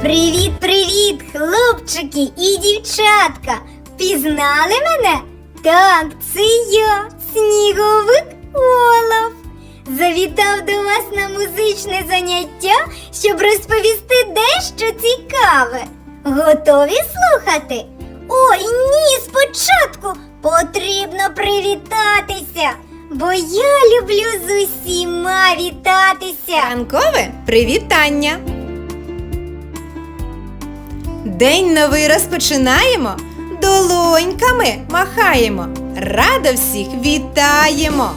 Привіт, привіт, хлопчики і дівчатка! Пізнали мене? Так, це я, сніговик Олаф. Завітав до вас на музичне заняття, щоб розповісти дещо цікаве. Готові слухати? Ой, ні, спочатку потрібно привітатися, бо я люблю з усіма вітатися. Ранкове привітання. День новий розпочинаємо, долоньками махаємо, радо всіх вітаємо.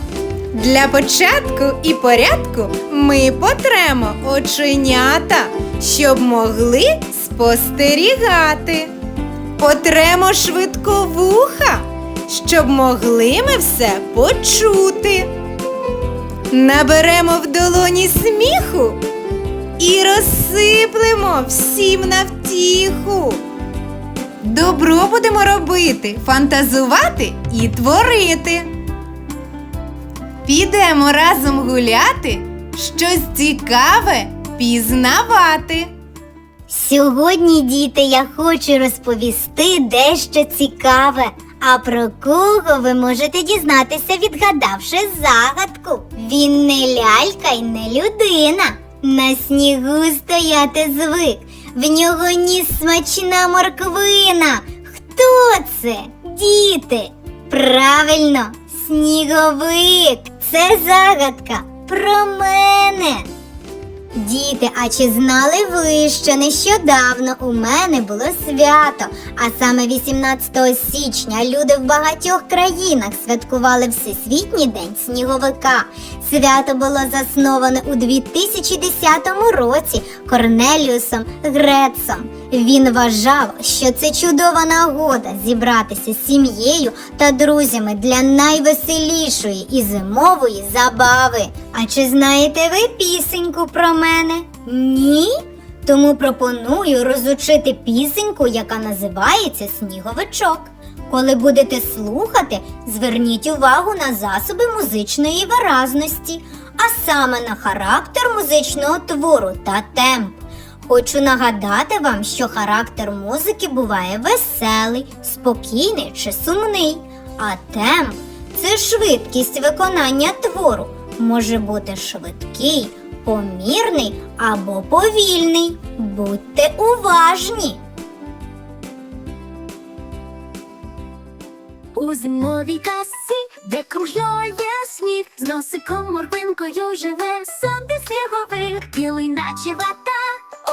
Для початку і порядку ми потремо оченята, щоб могли спостерігати. Потремо швидко вуха, щоб могли ми все почути. Наберемо в долоні сміху і розсиплемо всім на втіху. Добро будемо робити, фантазувати і творити. Підемо разом гуляти, щось цікаве пізнавати. Сьогодні, діти, я хочу розповісти дещо цікаве. А про кого ви можете дізнатися, відгадавши загадку? Він не лялька й не людина. На снігу стояти звик. В нього ніс смачна морквина. Хто це? Діти? Правильно, сніговик. Це загадка про мене. Діти, а чи знали ви, що нещодавно у мене було свято, а саме 18 січня люди в багатьох країнах святкували Всесвітній день сніговика. Свято було засноване у 2010 році Корнеліусом Грецом. Він вважав, що це чудова нагода зібратися з сім'єю та друзями для найвеселішої і зимової забави. А чи знаєте ви пісеньку про мене? Ні? Тому пропоную розучити пісеньку, яка називається Сніговичок. Коли будете слухати, зверніть увагу на засоби музичної виразності, а саме на характер музичного твору та темп. Хочу нагадати вам, що характер музики буває веселий, спокійний чи сумний, а темп це швидкість виконання твору. Може бути швидкий, помірний або повільний. Будьте уважні! У зимовій касі, де кружляє сніг, з носиком морквинкою живе собі сніговик, білий наче вата,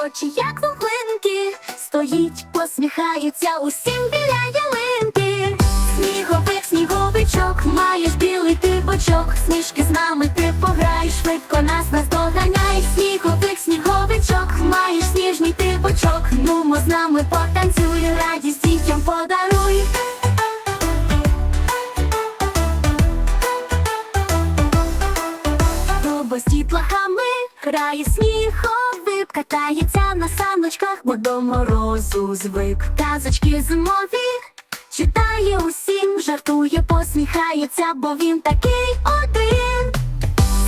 очі як вуглинки, стоїть, посміхається усім біля ялинки. Сніговик, сніговичок, маєш білий ти бочок, сніжки з нами ти пограй, швидко нас наздоганяй. Сніговик, сніговичок, маєш сніжний ти бочок, нумо з нами потанцюй, радість дітям подаруй. Робо з дітлахами грає сніговик, катається на саночках, бо до морозу звик. Казочки зимові читає усім, жартує, посміхається, бо він такий один.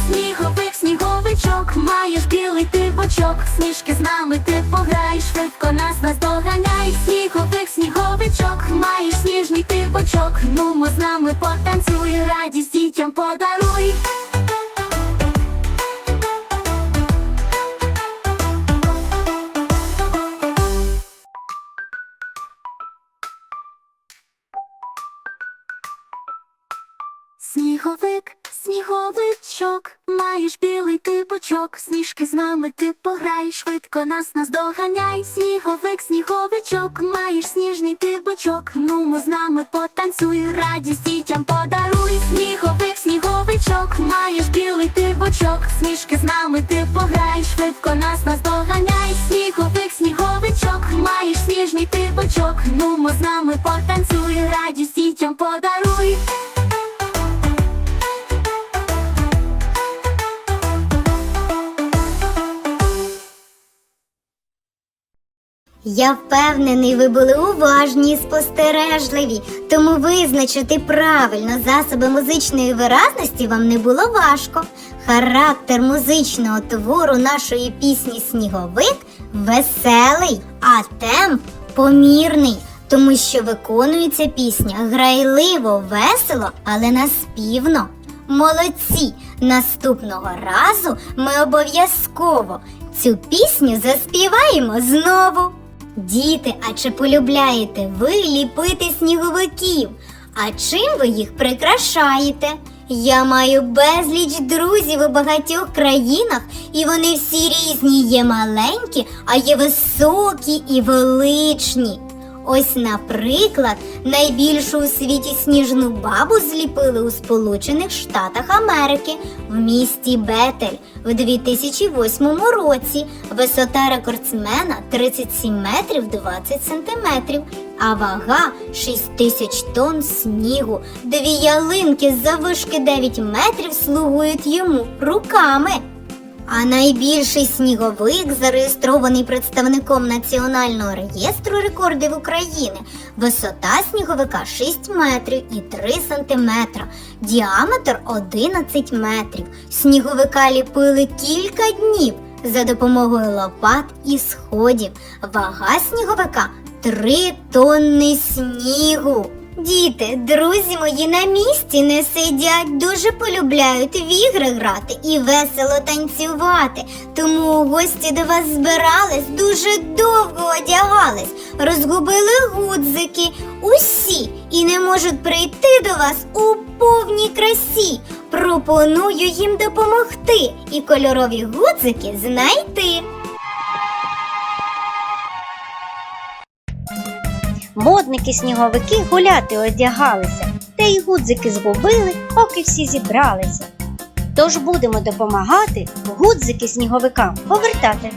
Сніговик, сніговичок, маєш білий ти бочок, сніжки з нами ти пограй, швидко нас наздоганяй. Сніговик, сніговичок, маєш сніжний ти бочок, нумо з нами потанцюй, Сніговик, сніговичок, маєш білий ти бочок, сніжки з нами ти пограй, швидко нас наздоганяй. Сніговик, сніговичок, маєш сніжний ти бочок, нумо з нами потанцюй, радість дітям подаруй. Сніговик, сніговичок, маєш білий ти бочок, сніжки з нами ти пограй, швидко нас наздоганяй. Сніговик, сніговичок, маєш сніжний ти бочок, нумо з нами потанцюй, Я впевнений, ви були уважні і спостережливі, тому визначити правильно засоби музичної виразності вам не було важко. Характер музичного твору нашої пісні Сніговик веселий, а темп помірний, тому що виконується пісня грайливо, весело, але наспівно. Молодці! Наступного разу ми обов'язково цю пісню заспіваємо знову. Діти, а чи полюбляєте ви ліпити сніговиків? А чим ви їх прикрашаєте? Я маю безліч друзів у багатьох країнах, і вони всі різні є маленькі, а є високі і величні. Ось, наприклад, найбільшу у світі сніжну бабу зліпили у Сполучених Штатах Америки в місті Бетель в 2008 році. Висота рекордсмена 37 метрів 20 сантиметрів, а вага 6 тисяч тонн снігу. Дві ялинки заввишки 9 метрів слугують йому руками. А найбільший сніговик, зареєстрований представником Національного реєстру рекордів України, висота сніговика 6 метрів і 3 сантиметра, діаметр 11 метрів. Сніговика ліпили кілька днів за допомогою лопат і сходів. Вага сніговика 3 тонни снігу. Діти, друзі мої на місці не сидять, дуже полюбляють в ігри грати і весело танцювати. Тому гості до вас збирались, дуже довго одягались, розгубили гудзики усі і не можуть прийти до вас у повній красі. Пропоную їм допомогти і кольорові гудзики знайти. Модники сніговики гуляти одягалися, та й гудзики згубили, поки всі зібралися. Тож будемо допомагати гудзики сніговикам повертати.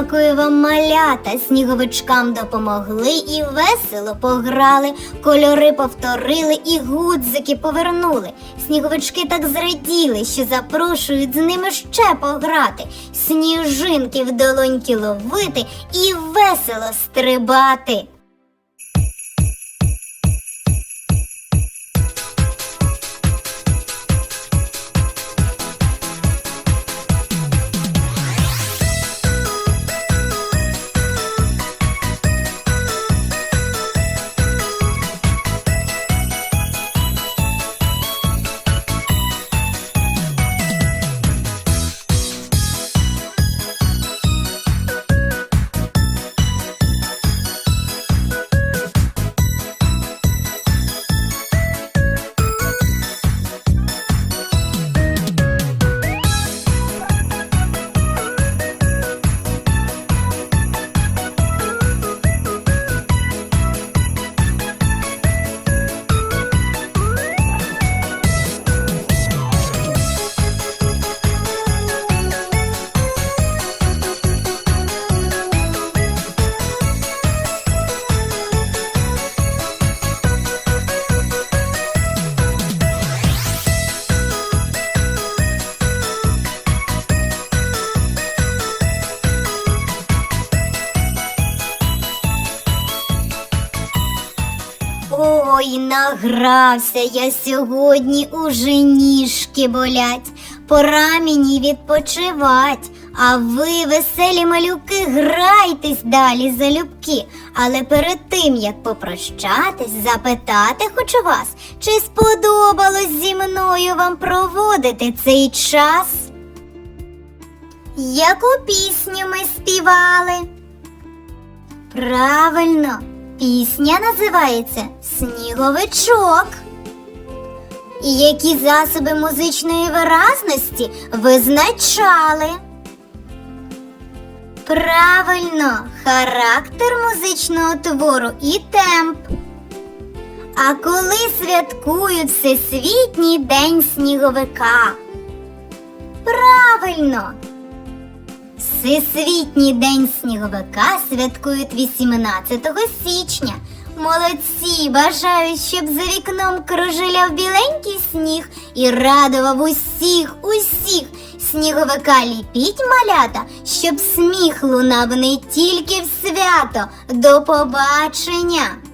Дякую вам, малята. Сніговичкам допомогли і весело пограли, кольори повторили і гудзики повернули. Сніговички так зраділи, що запрошують з ними ще пограти, сніжинки в долоньки ловити і весело стрибати. Ой, награвся я сьогодні, уже ніжки болять, пора мені відпочивать. А ви, веселі малюки, грайтесь далі залюбки. Але перед тим, як попрощатись, запитати хочу вас, чи сподобалось зі мною вам проводити цей час? Яку пісню ми співали? Правильно, пісня називається Сніговичок. І які засоби музичної виразності визначали? Правильно, характер музичного твору і темп. А коли святкують Всесвітній день сніговика? Правильно, Всесвітній день сніговика святкують 18 січня. Молодці, бажаю, щоб за вікном кружеляв біленький сніг і радував усіх, усіх. Сніговика ліпіть малята, щоб сміх лунав не тільки в свято. До побачення!